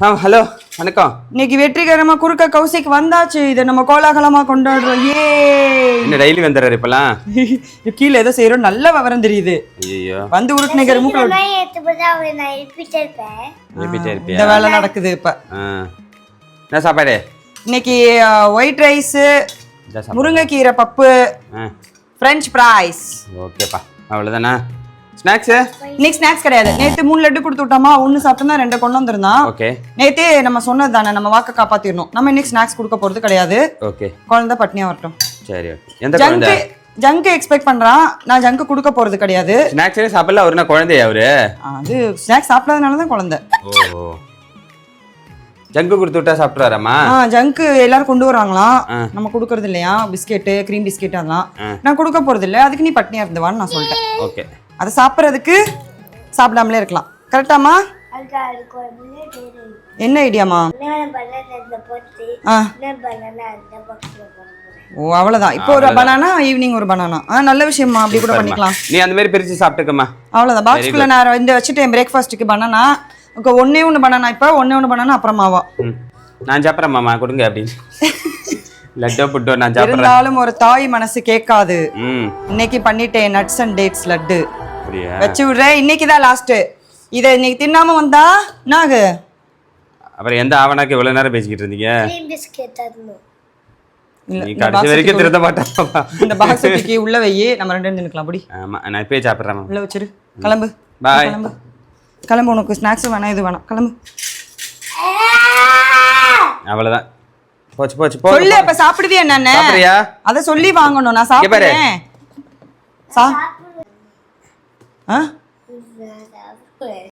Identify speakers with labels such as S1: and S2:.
S1: ஆ hello வணக்கம்.
S2: இன்னைக்கு வெற்றிகரமா குறுக்க கௌசிக் வந்தாச்சு. இதை நம்ம கோலாகலமா கொண்டாடுறோம். ஏ.
S1: என்ன டெய்லி வந்துடுறாரு இப்பெல்லாம்?
S2: கீழே ஏதோ செய்யறோம் நல்ல விவரம் தெரியுது.
S1: ஐயோ
S2: வந்து உருட்டுனேங்கிற மூக்கில் இந்த வேலை நடக்குது இப்ப.
S1: ஆ. என்ன சாப்பாடு?
S2: இன்னைக்கு ஒயிட் ரைஸ் முருங்கைக்கீரை பப்பு
S1: ஆ.
S2: ஃப்ரெஞ்ச் ஃப்ரைஸ்
S1: ஓகேப்பா. அவ்வளோதானா ஸ்நாக்ஸு
S2: இன்னைக்கு ஸ்நாக்ஸ் கிடையாது. நேத்து மூணு லட்டு கொடுத்து விட்டோமா? ஒன்னு சாப்பிட்டு ரெண்டு கொண்டு வந்திருந்தான்.
S1: ஓகே
S2: நேத்தே நம்ம சொன்னது தானே நம்ம வாக்க காப்பாத்திடணும் நம்ம இன்னைக்கு ஸ்நாக்ஸ் கொடுக்க போறது கிடையாது.
S1: ஓகே
S2: குழந்தை பட்னியா வரட்டும்.
S1: சரி ஓகே எந்த குழந்தை?
S2: ஜங்கு எக்ஸ்பெக்ட் பண்றான். நான் ஜங்கு கொடுக்க போறது கிடையாது.
S1: ஸ்நாக்ஸே சாப்பிடல அவரு என்ன குழந்தையா அவரு?
S2: அது ஸ்நாக்ஸ் சாப்பிடாதனால தான் குழந்தை.
S1: ஓ ஜங்கு கொடுத்து விட்டா சாப்பிட்றாராம்மா
S2: ஆ ஜங்கு எல்லாரும் கொண்டு வராங்களாம். நம்ம கொடுக்கறது இல்லையா? பிஸ்கெட்டு க்ரீம் பிஸ்கெட் அதெல்லாம். நான் கொடுக்க போறது இல்ல. அதுக்கு நீ பட்னியா இருந்துவான்னு நான் சொல்லிட்டேன்.
S1: ஓகே
S2: அதை சாப்பிட்றதுக்கு சாப்பிடாமலே இருக்கலாம். கரெக்டாமா. என்ன ஐடியாமா ஓ அவ்வளவுதான். இப்போ ஒரு பனானா ஈவினிங் ஒரு பனானா ஆ நல்ல விஷயமா அப்படி கூட பண்ணிக்கலாம்.
S1: நீ அந்த மாதிரி பிரிச்சு சாப்பிட்டுக்கம்மா.
S2: அவ்வளவுதான். பாக்ஸ்குள்ள நான் இந்த வச்சுட்டேன் பிரேக்ஃபாஸ்ட்டுக்கு பனானா ஓகே ஒண்ணே ஒன்று பனானா இப்போ ஒண்ணே ஒன்று பனானா அப்புறமாவா
S1: நான் சாப்பிட்றேன் மாமா கொடுங்க அப்படின்னு. லட்டோ புட்டோ நான் சாப்பிட்றேன்.
S2: இருந்தாலும் ஒரு தாய் மனசு கேட்காது.
S1: ம்.
S2: இன்னைக்கு பண்ணிட்டேன் நட்ஸ் அண்ட் டேட்ஸ் லட்டு.
S1: அப்படியா?
S2: வச்சு விடுறேன் இன்னைக்கு தான் லாஸ்ட் இதை இன்னைக்கு தின்னாம வந்தா நாகு
S1: அப்புறம் எந்த ஆவணாக்கு இவ்வளவு நேரம் பேசிக்கிட்டு இருந்தீங்க? நீ
S2: இந்த
S1: கடைசி வரைக்கும்
S2: பாக்ஸ் தூக்கி உள்ள வை. நம்ம ரெண்டு பேரும்
S1: ஆமா நான் இப்பயே சாப்பிட்றேன்
S2: உள்ள வச்சிரு. கிளம்பு.
S1: பாய்
S2: கிளம்பு. கிளம்பு உனக்கு ஸ்நாக்ஸ் வேணாம் இது வேணாம். கிளம்பு.
S1: அவ்வளவுதான். போச்சு போச்சு போ
S2: சொல்லு அப்ப சாப்பிடுவியா என்னன்னு?
S1: சாப்பிடுறியா?
S2: அத சொல்லி வாங்கணும். நான்
S1: இங்க பாரு.
S2: சாப்பிடுறேன். சா ஆ
S3: நான் சாப்பிடுவேன்